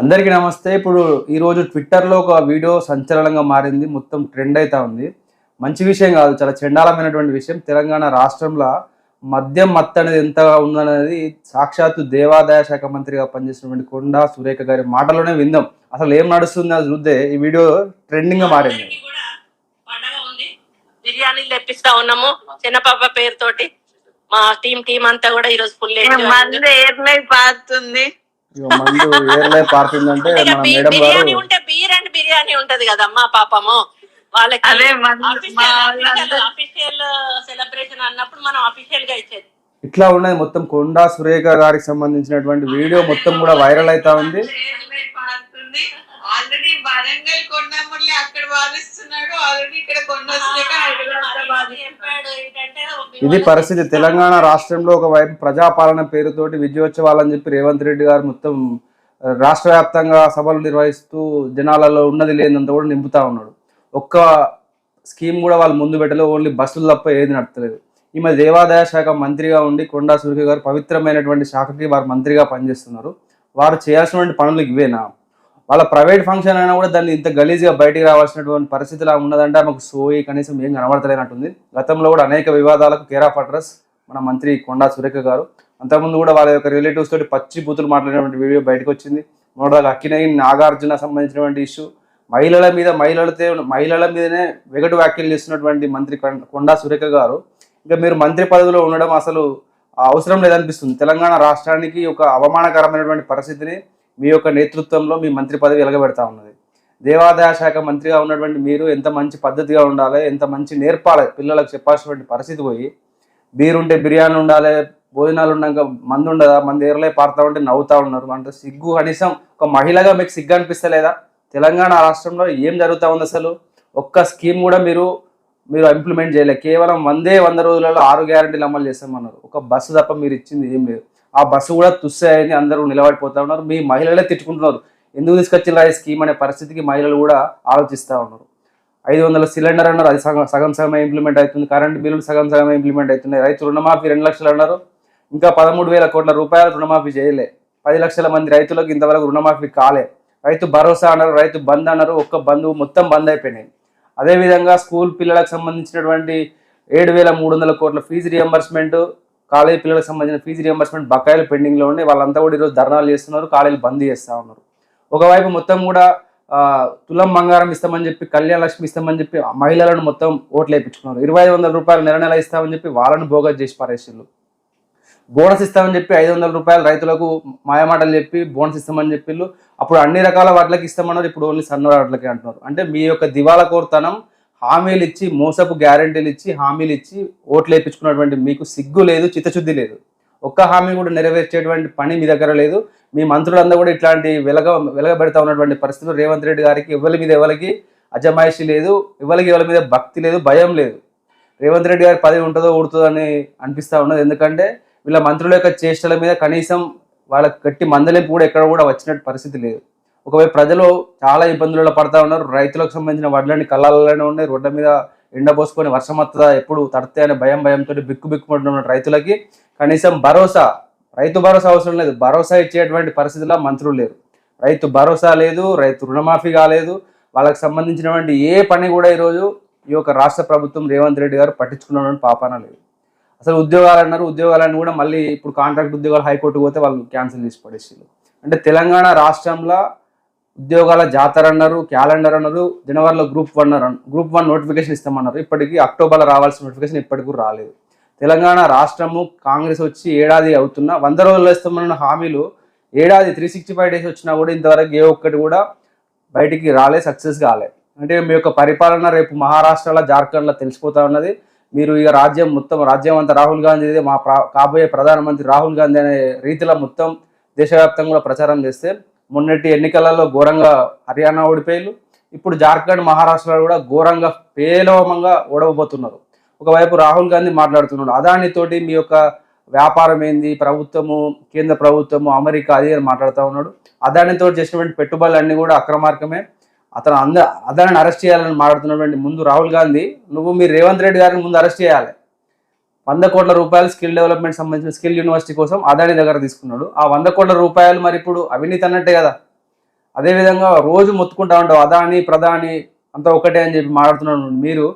అందరికీ నమస్తే. ఇప్పుడు ఈరోజు ట్విట్టర్లో ఒక వీడియో సంచలనంగా మారింది. మొత్తం ట్రెండ్ అవుతా ఉంది. మంచి విషయం కాదు చాలా చండాలమైనటువంటి విషయం. తెలంగాణ రాష్ట్రంలో మద్యం మత్తు అనేది ఎంత ఉందనేది సాక్షాత్తు దేవాదాయ శాఖ మంత్రిగా పనిచేసినటువంటి కొండా సురేఖ గారి మాటలోనే విందాం. అసలు ఏం నడుస్తుంది అది చూస్తే ఈ వీడియో ట్రెండింగ్గా మారింది. అందరికీ కూడా పండగ ఉంది. బిర్యానీలు తెప్పిస్తా ఉన్నాము. చిన్నపాప పేరుతోటి మా టీం టీం అంతా కూడా ఈరోజు ఫుల్ పారుతుంది. మందు ఏర్లై పారుతుందంటే మన మేడం బిర్యానీ గారు ఉంటే బీర్ అండ్ బిర్యానీ ఉంటది కదమ్మా పాపము. వాళ్ళకి అదే మంది మా వాళ్ళందరూ అఫీషియల్ సెలబ్రేషన్ అన్నప్పుడు మనం అఫీషియల్గా ఇచ్చేది. ఇట్లా ఉన్నది మొత్తం కొండా సురేఖ గారికి సంబంధించినటువంటి వీడియో మొత్తం కూడా వైరల్ అవుతా ఉంది. పారుతుంది. ఆల్రెడీ వరంగల్ కొండమురళి అక్కడ వారిస్తున్నాడు ఆల్రెడీ ఇక్కడ ఇది పరిస్థితి. తెలంగాణ రాష్ట్రంలో ఒకవైపు ప్రజాపాలన పేరుతోటి విజయోత్సవాలని చెప్పి రేవంత్ రెడ్డి గారు మొత్తం రాష్ట్ర వ్యాప్తంగా సభలు నిర్వహిస్తూ జనాలలో ఉన్నది లేనంత కూడా నింపుతా ఉన్నాడు. ఒక్క స్కీమ్ కూడా వాళ్ళు ముందు పెట్టలే ఓన్లీ బస్సులు తప్ప ఏది నడతలేదు. ఈమె దేవాదాయ శాఖ మంత్రిగా ఉండి కొండా సురేఖ గారు పవిత్రమైనటువంటి శాఖకి వారు మంత్రిగా పనిచేస్తున్నారు. వారు చేయాల్సినటువంటి పనులు ఇవేనా? వాళ్ళ ప్రైవేట్ ఫంక్షన్ అయినా కూడా దాన్ని ఇంత గలీజ్గా బయటికి రావాల్సినటువంటి పరిస్థితిలా ఉన్నదంటే మాకు సోయి కనీసం ఏం కనబడతలేనట్టుంది. గతంలో కూడా అనేక వివాదాలకు కేరా పట్రస్ మన మంత్రి కొండా సురేఖ గారు. అంతకుముందు కూడా వాళ్ళ యొక్క రిలేటివ్స్ తోటి పచ్చి బూతులు మాట్లాడినటువంటి వీడియో బయటకు వచ్చింది. మొదటి అక్కినేని నాగార్జున సంబంధించినటువంటి ఇష్యూ మహిళల మీద మహిళలతో మహిళల మీదనే వెగటు వ్యాఖ్యలు చేస్తున్నటువంటి మంత్రి కొండా సురేఖ గారు. ఇంకా మీరు మంత్రి పదవిలో ఉండడం అసలు అవసరం లేదనిపిస్తుంది. తెలంగాణ రాష్ట్రానికి ఒక అవమానకరమైనటువంటి పరిస్థితిని మీ యొక్క నేతృత్వంలో మీ మంత్రి పదవి ఎలగబెడతా ఉన్నది. దేవాదాయ శాఖ మంత్రిగా ఉన్నటువంటి మీరు ఎంత మంచి పద్ధతిగా ఉండాలి ఎంత మంచి నేర్పాలి పిల్లలకు చెప్పాల్సినటువంటి పరిస్థితి పోయి బీరుంటే బిర్యానీ ఉండాలి భోజనాలు ఉన్నాక మందు ఉండదా మంది ఏర్లే పారుతా ఉంటే నవ్వుతా ఉన్నారు. అంటే సిగ్గు కనీసం ఒక మహిళగా మీకు సిగ్గు అనిపిస్తలేదా? తెలంగాణ రాష్ట్రంలో ఏం జరుగుతూ ఉంది అసలు? ఒక్క స్కీమ్ కూడా మీరు మీరు ఇంప్లిమెంట్ చేయలేదు కేవలం వందే వంద రోజులలో ఆరు గ్యారంటీలు అమలు చేస్తామన్నారు. ఒక బస్సు తప్ప మీరు ఇచ్చింది ఏం లేదు. ఆ బస్సు కూడా తుస్సాయని అందరూ నిలబడిపోతా ఉన్నారు. మీ మహిళలే తిట్టుకుంటున్నారు. ఎందుకు తీసుకొచ్చిన ఈ స్కీమ్ అనే పరిస్థితికి మహిళలు కూడా ఆలోచిస్తూ ఉన్నారు. ఐదు వందల సిలిండర్ అన్నారు. అది సగం సగం సగమే ఇంప్లిమెంట్ అవుతుంది. కరెంట్ బిల్లులు సగం సగమే ఇంప్లిమెంట్ అవుతున్నాయి. రైతు రుణమాఫీ రెండు లక్షలు అన్నారు. ఇంకా పదమూడు వేల కోట్ల రూపాయలు రుణమాఫీ చేయలే. పది లక్షల మంది రైతులకు ఇంతవరకు రుణమాఫీ కాలే. రైతు భరోసా అన్నారు. రైతు బంద్ అన్నారు. ఒక్క బంధు మొత్తం బంద్ అయిపోయినాయి. అదేవిధంగా స్కూల్ పిల్లలకు సంబంధించినటువంటి ఏడు వేల మూడు వందల కోట్ల ఫీజు రియంబర్స్మెంట్ కాలేజీ పిల్లలకు సంబంధించిన ఫీజు రియంబర్స్మెంట్ బకాయిలు పెండింగ్లో ఉన్నాయి వాళ్ళంతా కూడా ఈరోజు ధర్నాలు చేస్తున్నారు కాలేజీలు బంద్ చేస్తూ ఉన్నారు. ఒకవైపు మొత్తం కూడా తులం బంగారం ఇస్తామని చెప్పి కళ్యాణ లక్ష్మి ఇస్తామని చెప్పి మహిళలను మొత్తం ఓట్లు వేయించుకున్నారు ఇరవై ఐదు వందల రూపాయలు నెల నెల ఇస్తామని చెప్పి వాళ్ళని బోగస్ చేసి పారేసిళ్ళు. బోనస్ ఇస్తామని చెప్పి ఐదు వందల రూపాయలు రైతులకు మాయమాటలు చెప్పి బోనస్ ఇస్తామని చెప్పిళ్ళు. అప్పుడు అన్ని రకాల వాటికి ఇస్తామన్నారు ఇప్పుడు ఓన్లీ సన్న వాటికి అంటున్నారు. అంటే మీ యొక్క దివాలా కోరుతనం హామీలు ఇచ్చి మోసపు గ్యారెంటీలు ఇచ్చి హామీలు ఇచ్చి ఓట్లు వేయించుకున్నటువంటి మీకు సిగ్గు లేదు చిత్తశుద్ధి లేదు. ఒక్క హామీ కూడా నెరవేర్చేటువంటి పని మీ దగ్గర లేదు. మీ మంత్రులందరూ కూడా ఇట్లాంటి వెలగ వెలగబెడతా ఉన్నటువంటి పరిస్థితులు రేవంత్ రెడ్డి గారికి ఎవరి మీద ఎవరికి అజమాయిషి లేదు ఎవరికి ఎవరి మీద భక్తి లేదు భయం లేదు. రేవంత్ రెడ్డి గారి పదవి ఉంటుందో ఊడుతుందని అని అనిపిస్తూ ఉన్నది. ఎందుకంటే వీళ్ళ మంత్రుల యొక్క చేష్టల మీద కనీసం వాళ్ళకి గట్టి మందలింపు కూడా ఎక్కడ కూడా వచ్చినట్టు పరిస్థితి లేదు. ఒకవైపు ప్రజలు చాలా ఇబ్బందులలో పడతా ఉన్నారు. రైతులకు సంబంధించిన వడ్లని కళ్ళల్లోనే ఉన్నాయి. రోడ్ల మీద ఎండబోసుకొని వర్షం వస్తుందా ఎప్పుడు తడితే అనే భయం భయంతో బిక్కు బిక్కుమంటున్న రైతులకి. కనీసం భరోసా రైతు భరోసా అవసరం లేదు. భరోసా ఇచ్చేటువంటి పరిస్థితిలో మంత్రులు లేరు. రైతు భరోసా లేదు రైతు రుణమాఫీ కాలేదు. వాళ్ళకి సంబంధించినటువంటి ఏ పని కూడా ఈరోజు ఈ యొక్క రాష్ట్ర ప్రభుత్వం రేవంత్ రెడ్డి గారు పట్టించుకున్నటువంటి పాపాన లేదు. అసలు ఉద్యోగాలు అన్నారు. ఉద్యోగాలను కూడా మళ్ళీ ఇప్పుడు కాంట్రాక్ట్ ఉద్యోగాలు హైకోర్టుకు పోతే వాళ్ళు క్యాన్సిల్ చేసి పడేసారు అంటే తెలంగాణ రాష్ట్రంలో ఉద్యోగాల జాతర అన్నారు క్యాలెండర్ అన్నారు జనవరిలో గ్రూప్ వన్ అన్నారు. గ్రూప్ వన్ నోటిఫికేషన్ ఇస్తామన్నారు. ఇప్పటికీ అక్టోబర్లో రావాల్సిన నోటిఫికేషన్ ఇప్పటికి రాలేదు. తెలంగాణ రాష్ట్రము కాంగ్రెస్ వచ్చి ఏడాది అవుతున్నా వంద రోజుల్లో ఇస్తామన్న హామీలు ఏడాది త్రీ సిక్స్టీ ఫైవ్ డేస్ వచ్చినా కూడా ఇంతవరకు ఏ ఒక్కటి కూడా బయటికి రాలే సక్సెస్ కాలే. అంటే మీ యొక్క పరిపాలన రేపు మహారాష్ట్రలో జార్ఖండ్లో తెలిసిపోతా ఉన్నది. మీరు ఇక రాజ్యం మొత్తం రాజ్యం అంతా రాహుల్ గాంధీ మా ప్రా కాబోయే ప్రధానమంత్రి రాహుల్ గాంధీ అనే రీతిలో మొత్తం దేశవ్యాప్తంగా ప్రచారం చేస్తే మొన్నటి ఎన్నికలలో ఘోరంగా హర్యానా ఓడిపోయారు ఇప్పుడు జార్ఖండ్ మహారాష్ట్రలో కూడా ఘోరంగా పేలవమంగా ఓడవబోతున్నారు. ఒకవైపు రాహుల్ గాంధీ మాట్లాడుతున్నాడు. అదానితోటి మీ యొక్క వ్యాపారం ఏంది? ప్రభుత్వము కేంద్ర ప్రభుత్వము అమెరికా అది అని మాట్లాడుతూ ఉన్నాడు. అదానితో చేసినటువంటి పెట్టుబడులన్నీ కూడా అక్రమార్కమే అతను అంద అదాన్ని అరెస్ట్ చేయాలని మాట్లాడుతున్నటువంటి ముందు రాహుల్ గాంధీ నువ్వు మీ రేవంత్ రెడ్డి గారిని ముందు అరెస్ట్ చేయాలి. వంద కోట్ల రూపాయలు స్కిల్ డెవలప్మెంట్ సంబంధించిన స్కిల్ యూనివర్సిటీ కోసం అదాని దగ్గర తీసుకున్నాడు. ఆ వంద కోట్ల రూపాయలు మరి ఇప్పుడు అవినీతి అన్నట్టే కదా. అదేవిధంగా రోజు మొత్తుకుంటా ఉంటావు అదాని ప్రధాని అంతా ఒకటే అని చెప్పి మాట్లాడుతున్నాను మీరు.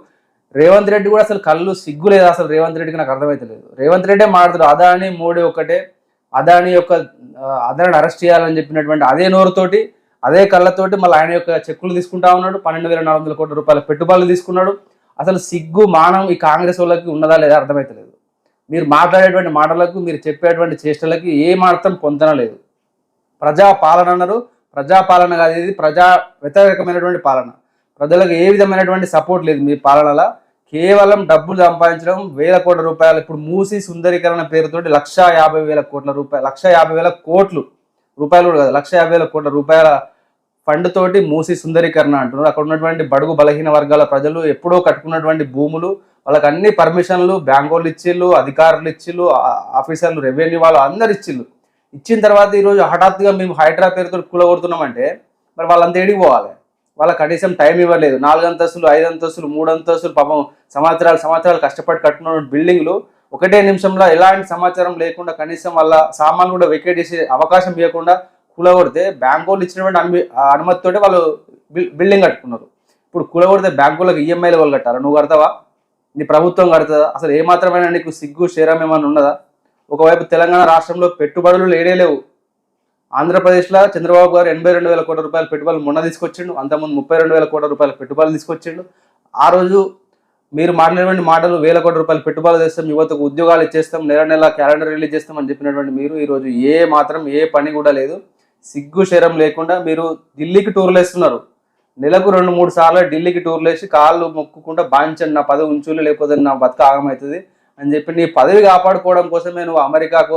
రేవంత్ రెడ్డి కూడా అసలు కళ్ళు సిగ్గు లేదు అసలు రేవంత్ రెడ్డికి నాకు అర్థమైతలేదు. రేవంత్ రెడ్డే మాట్లాడుతాడు అదాని మోడీ ఒకటే అదాని యొక్క అదాని అరెస్ట్ చేయాలని చెప్పినటువంటి అదే నోరుతోటి అదే కళ్ళతోటి మళ్ళీ ఆయన యొక్క చెక్కులు తీసుకుంటా ఉన్నాడు. పన్నెండు వేల నాలుగు వందల కోట్ల రూపాయల పెట్టుబడులు తీసుకున్నాడు. అసలు సిగ్గు మానం ఈ కాంగ్రెస్ వాళ్ళకి ఉన్నదా లేదా అర్థమైతలేదు. మీరు మాట్లాడేటువంటి మాటలకు మీరు చెప్పేటువంటి చేష్టలకి ఏ మాత్రం ప్రజా పాలన అన్నారు. ప్రజా పాలన కాదు ఇది ప్రజా వ్యతిరేకమైనటువంటి పాలన. ప్రజలకు ఏ విధమైనటువంటి సపోర్ట్ లేదు మీ పాలనలో. కేవలం డబ్బులు సంపాదించడం వేల కోట్ల రూపాయలు. ఇప్పుడు మూసి సుందరీకరణ పేరుతోటి లక్ష యాభై వేల కోట్ల రూపాయలు లక్ష యాభై వేల కోట్లు రూపాయలు కూడా కాదు లక్ష యాభై వేల కోట్ల రూపాయల ఫండ్ తోటి మూసి సుందరీకరణ అంటున్నారు. అక్కడ ఉన్నటువంటి బడుగు బలహీన వర్గాల ప్రజలు ఎప్పుడో కట్టుకున్నటువంటి భూములు వాళ్ళకి అన్ని పర్మిషన్లు బ్యాంకోళ్ళు ఇచ్చిళ్ళు అధికారులు ఇచ్చిళ్ళు ఆఫీసర్లు రెవెన్యూ వాళ్ళు అందరు ఇచ్చిళ్ళు. ఇచ్చిన తర్వాత ఈరోజు హఠాత్తుగా మేము హైడ్రా పేరుతో కూలగొడుతున్నామంటే మరి వాళ్ళంతా ఏడికి పోవాలి? వాళ్ళకి కనీసం టైం ఇవ్వలేదు. నాలుగు అంతస్తులు ఐదు అంతస్తులు మూడు అంతస్తులు పాపం సంవత్సరాలు సంవత్సరాలు కష్టపడి కట్టుకున్న బిల్డింగ్లు ఒకటే నిమిషంలో ఎలాంటి సమాచారం లేకుండా కనీసం వాళ్ళ సామాన్లు కూడా వెకేట్ చేసే అవకాశం ఇవ్వకుండా కూలగొడితే బ్యాంక్ వాళ్ళు ఇచ్చినటువంటి అనుమతి ఆ వాళ్ళు బిల్- బిల్డింగ్ కట్టుకున్నారు. ఇప్పుడు కూలగొడితే వాళ్ళకి ఈఎంఐలు వాళ్ళు కట్టారు? నువ్వు కడతావా? నీ ప్రభుత్వం కడుతుందా? అసలు ఏమాత్రమైనా నీకు సిగ్గు శరం ఏమైనా ఉన్నదా? ఒకవైపు తెలంగాణ రాష్ట్రంలో పెట్టుబడులు లేడే లేవు. ఆంధ్రప్రదేశ్లో చంద్రబాబు గారు ఎనభై రెండు వేల కోట్ల రూపాయల పెట్టుబడులు మొన్న తీసుకొచ్చిండు. అంతకుముందు ముప్పై రెండు వేల కోట్ల రూపాయల పెట్టుబడులు తీసుకొచ్చిండు. ఆ రోజు మీరు మాట్లాడినటువంటి మాటలు వేల కోట్ల రూపాయలు పెట్టుబడులు చేస్తాం యువతకు ఉద్యోగాలు ఇచ్చేస్తాం నెల నెల క్యాలెండర్ రిలీజ్ చేస్తామని చెప్పినటువంటి మీరు ఈరోజు ఏ మాత్రం ఏ పని కూడా లేదు. సిగ్గు శరం లేకుండా మీరు ఢిల్లీకి టూర్లు వేస్తున్నారు నెలకు రెండు మూడు సార్లు ఢిల్లీకి టూర్లు వేసి కాళ్ళు మొక్కుకుండా బాంచండి నా పదవి ఉంచులు లేకపోతే నా బతుక ఆగమవుతుంది అని చెప్పి నీ పదవి కాపాడుకోవడం కోసం నేను అమెరికాకు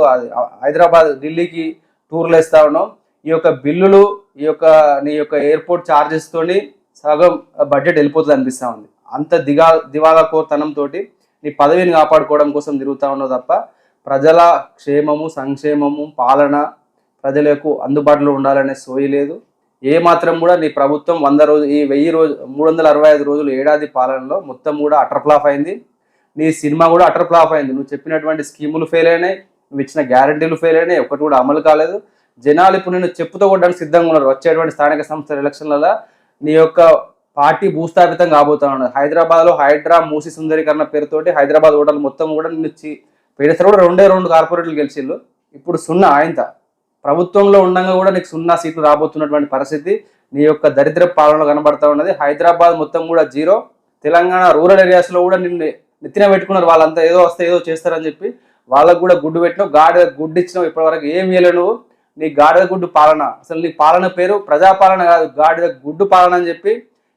హైదరాబాద్ ఢిల్లీకి టూర్లు వేస్తా ఉన్నాం ఈ యొక్క బిల్లులు ఈ యొక్క నీ యొక్క ఎయిర్పోర్ట్ ఛార్జెస్ తోని సగం బడ్జెట్ వెళ్ళిపోతుంది అనిపిస్తా ఉంది. అంత దిగా దివాలా కోరతనంతో నీ పదవిని కాపాడుకోవడం కోసం తిరుగుతూ ఉన్నావు తప్ప ప్రజల క్షేమము సంక్షేమము పాలన ప్రజలకు అందుబాటులో ఉండాలనే సోయి లేదు. ఏ మాత్రం కూడా నీ ప్రభుత్వం వంద రోజు ఈ వెయ్యి రోజు మూడు వందల అరవై ఐదు రోజులు ఏడాది పాలనలో మొత్తం కూడా అటర్ ఫ్లాప్ అయింది. నీ సినిమా కూడా అటర్ ఫ్లాప్ అయింది. నువ్వు చెప్పినటువంటి స్కీములు ఫెయిల్ అయినాయి. నువ్వు ఇచ్చిన గ్యారంటీలు ఫెయిల్ అయినాయి. ఒకటి కూడా అమలు కాలేదు. జనాలు ఇప్పుడు నేను చెప్పుతో కొట్టడానికి సిద్ధంగా ఉన్నారు. వచ్చేటువంటి స్థానిక సంస్థల ఎలక్షన్లలో నీ యొక్క పార్టీ భూస్థాపితం కాబోతా ఉన్నది హైదరాబాద్లో హైడ్రా మూసి సుందరీకరణ పేరుతోటి హైదరాబాద్ ఓటర్లు మొత్తం కూడా నిన్ను చి- కూడా రెండే రెండు కార్పొరేట్లు గెలిచిళ్ళు. ఇప్పుడు సున్నా ఆయంత ప్రభుత్వంలో ఉండగా కూడా నీకు సున్నా సీట్లు రాబోతున్నటువంటి పరిస్థితి నీ యొక్క దరిద్ర పాలనలో కనబడతా ఉన్నది. హైదరాబాద్ మొత్తం కూడా జీరో. తెలంగాణ రూరల్ ఏరియాస్లో కూడా నిన్ను నెత్తిన పెట్టుకున్నారు. వాళ్ళంతా ఏదో వస్తే ఏదో చేస్తారని చెప్పి వాళ్ళకు కూడా గుడ్డు పెట్టినావు. గాడిద గుడ్డు ఇచ్చినావు. ఇప్పటివరకు ఏం ఇవ్వలేవు నువ్వు. నీ గాడిద గుడ్డు పాలన. అసలు నీ పాలన పేరు ప్రజాపాలన కాదు. గాడిద గుడ్డు పాలన అని చెప్పి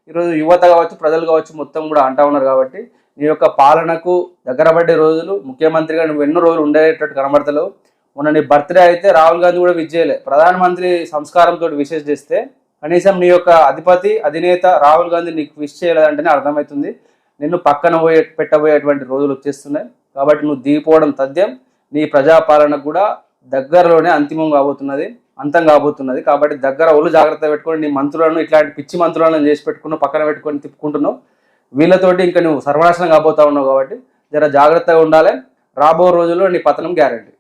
ఈరోజు యువత కావచ్చు ప్రజలు కావచ్చు మొత్తం కూడా అంటా ఉన్నారు కాబట్టి నీ యొక్క పాలనకు దగ్గర పడ్డే రోజులు ముఖ్యమంత్రిగా నువ్వు ఎన్నో రోజులు ఉండేటట్టు కనబడతలేవు. మొన్న నీ బర్త్డే అయితే రాహుల్ గాంధీ కూడా విజ్ చేయలే. ప్రధానమంత్రి సంస్కారంతో విషెస్ చేస్తే కనీసం నీ యొక్క అధిపతి అధినేత రాహుల్ గాంధీ నీకు విష్ చేయలేదంటేనే అర్థమవుతుంది. నిన్ను పక్కన పోయే పెట్టబోయేటువంటి రోజులు వచ్చేస్తున్నాయి. కాబట్టి నువ్వు దిగిపోవడం తథ్యం. నీ ప్రజాపాలన కూడా దగ్గరలోనే అంతిమం కాబోతున్నది అంతం కాబోతున్నది. కాబట్టి దగ్గర ఒళ్ళు జాగ్రత్త పెట్టుకొని నీ మంత్రులను ఇట్లాంటి పిచ్చి మంత్రులను చేసి పెట్టుకున్నావు పక్కన పెట్టుకొని తిప్పుకుంటున్నావు. వీళ్ళతోటి ఇంకా నువ్వు సర్వనాశనం కాబోతా ఉన్నావు కాబట్టి జర జాగ్రత్తగా ఉండాలి. రాబో రోజుల్లో నీ పతనం గ్యారంటీ.